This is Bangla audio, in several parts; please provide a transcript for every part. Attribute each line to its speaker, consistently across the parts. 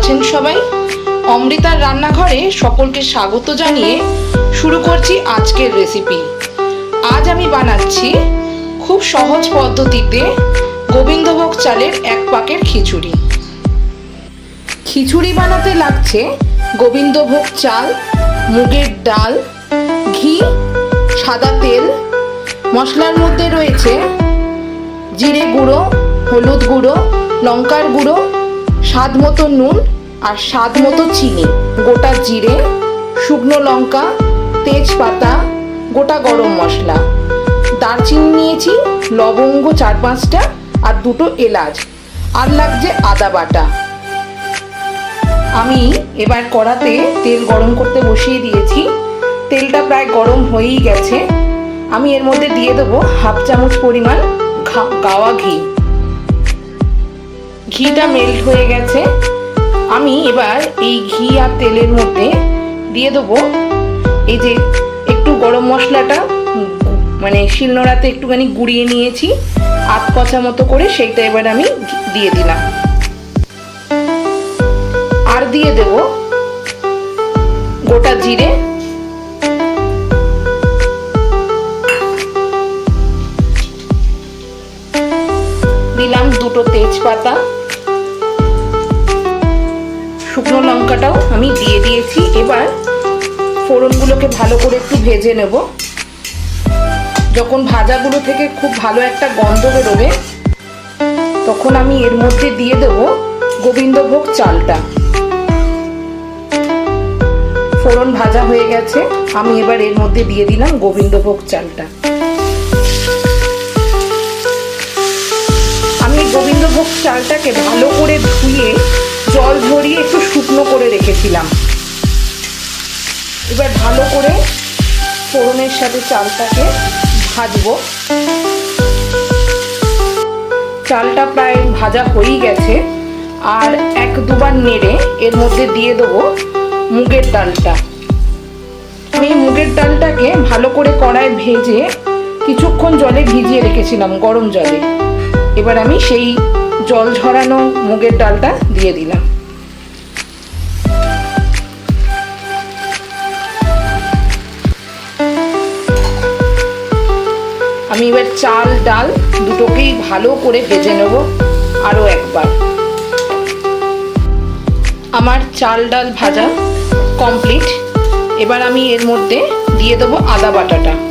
Speaker 1: আছেন সবাই। অমৃতার রান্নাঘরে সকলকে স্বাগত জানিয়ে শুরু করছি আজকের রেসিপি আজ আমি বানাচ্ছি খুব সহজ পদ্ধতিতে গোবিন্দভোগ চালের এক পাকের খিচুড়ি। খিচুড়ি বানাতে লাগছে গোবিন্দভোগ চাল, মুগের ডাল, ঘি, সাদা তেল, মশলার মধ্যে রয়েছে জিরে গুঁড়ো, হলুদ গুঁড়ো, লঙ্কার গুঁড়ো, স্বাদ মতো নুন আর স্বাদ মতো চিনি, গোটা জিরে, শুকনো লঙ্কা, তেজপাতা, গোটা গরম মশলা। দারচিনি নিয়েছি, লবঙ্গ চার পাঁচটা আর দুটো এলাচ। আর লাগছে আদা বাটা। আমি এবার কড়াতে তেল গরম করতে বসিয়ে দিয়েছি। তেলটা প্রায় গরম হয়েই গেছে। আমি এর মধ্যে দিয়ে দেবো হাফ চামচ পরিমাণ গাওয়া ঘি। ঘিটা মেল্ট হয়ে গেছে। আমি এবার এই ঘি আর তেলের মধ্যে দিয়ে দেবো। এই যে একটু গরম মশলাটা মানে শিলনোড়াতে একটুখানি গুঁড়িয়ে নিয়েছি, আধ কচা মতো করে সেইটা এবার আমি দিয়ে দিলাম। আর দিয়ে দেব গোটা জিরে শুকনো লঙ্কাটাও আমি দিয়ে দিয়েছি। এবার ফোড়নগুলোকে ভালো করে একটু ভেজে নেব। যখন ভাজাগুলো থেকে খুব ভালো একটা গন্ধ বেরোবে, তখন আমি এর মধ্যে দিয়ে দেব গোবিন্দভোগ চালটা। ফোড়ন ভাজা হয়ে গেছে। আমি এবার এর মধ্যে দিয়ে দিলাম গোবিন্দভোগ চালটা। আমি গোবিন্দভোগ চালটাকে ভালো করে ধুয়ে জল ঝরিয়ে একটু শুকনো করে রেখেছিলাম। এবার ভালো করে ফোড়নের সাথে চালটাকে ভাজবো। চালটা প্রায় ভাজা হয়েই গেছে। আর এক দুবার নেড়ে এর মধ্যে দিয়ে দেবো মুগের ডালটা। আমি মুগের ডালটাকে ভালো করে কড়ায় ভেজে কিছুক্ষণ জলে ভিজিয়ে রেখেছিলাম, গরম জলে। এবার আমি সেই জল ঝরানো মুগের ডালটা দিয়ে দিলাম। আমি এবার চাল, ডাল দুটোকেই ভালো করে ভেজে নেব আরও একবার। আমার চাল, ডাল ভাজা কমপ্লিট। এবার আমি এর মধ্যে দিয়ে দেবো আদা বাটাটা।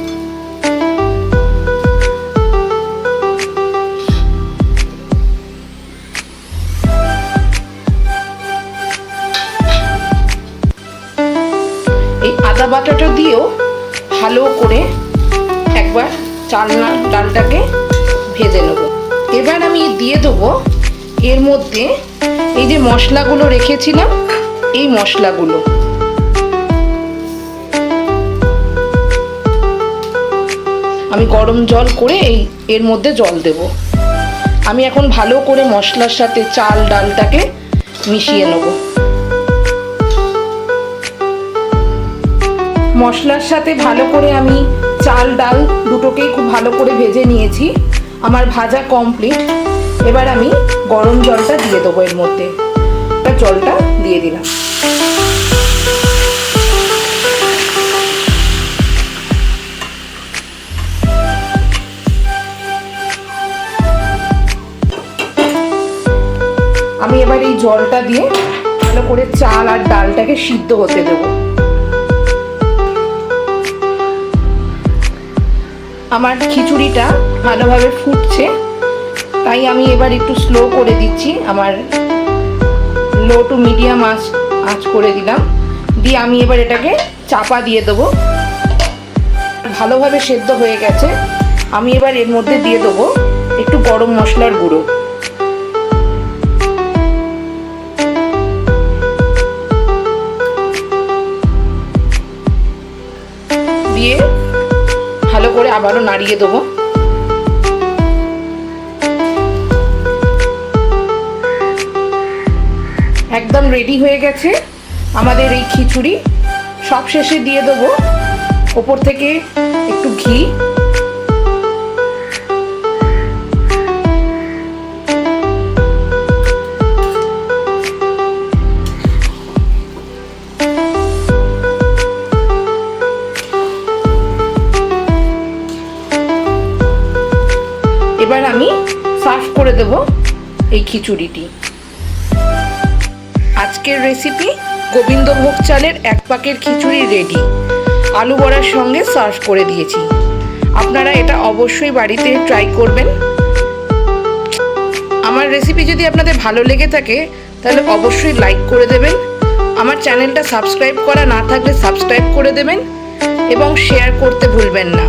Speaker 1: দিয়েও ভালো করে একবার চালনা ডালটাকে ভেজে নেব। এবার আমি দিয়ে দেবো এর মধ্যে এই যে মশলাগুলো রেখেছিলাম, এই মশলাগুলো। আমি গরম জল করে এই এর মধ্যে জল দেব। আমি এখন ভালো করে মশলার সাথে চাল ডালটাকে মিশিয়ে নেব। মশলার সাথে ভালো করে আমি চাল, ডাল দুটোকেই খুব ভালো করে ভেজে নিয়েছি। আমার ভাজা কমপ্লিট এবার আমি গরম জলটা দিয়ে দেবো এর মধ্যে। জলটা দিয়ে দিলাম। আমি এবার এই জলটা দিয়ে ভালো করে চাল আর ডালটাকে সিদ্ধ হতে দেবো। আমার খিচুড়িটা ভালোভাবে ফুটছে, তাই আমি এবার একটু স্লো করে দিচ্ছি। আমার লো টু মিডিয়াম আঁচ আঁচ করে দিলাম। দিয়ে আমি এবার এটাকে চাপা দিয়ে দেবো। ভালোভাবে সেদ্ধ হয়ে গেছে। আমি এবার এর মধ্যে দিয়ে দেবো একটু গরম মশলার গুঁড়ো। দিয়ে ভালো করে আবারও নাড়িয়ে দেবো। একদম রেডি হয়ে গেছে আমাদের এই খিচুড়ি। সব শেষে দিয়ে দেবো ওপর থেকে একটু ঘি। এবার আমি সার্ভ করে দেব এই খিচুড়িটি। আজকের রেসিপি গোবিন্দভোগ চালের এক পাকের খিচুড়ি রেডি আলু বড়ার সঙ্গে সার্ভ করে দিয়েছি। আপনারা এটা অবশ্যই বাড়িতে ট্রাই করবেন। আমার রেসিপি যদি আপনাদের ভালো লেগে থাকে, তাহলে অবশ্যই লাইক করে দেবেন। আমার চ্যানেলটা সাবস্ক্রাইব করা না থাকলে সাবস্ক্রাইব করে দেবেন এবং শেয়ার করতে ভুলবেন না।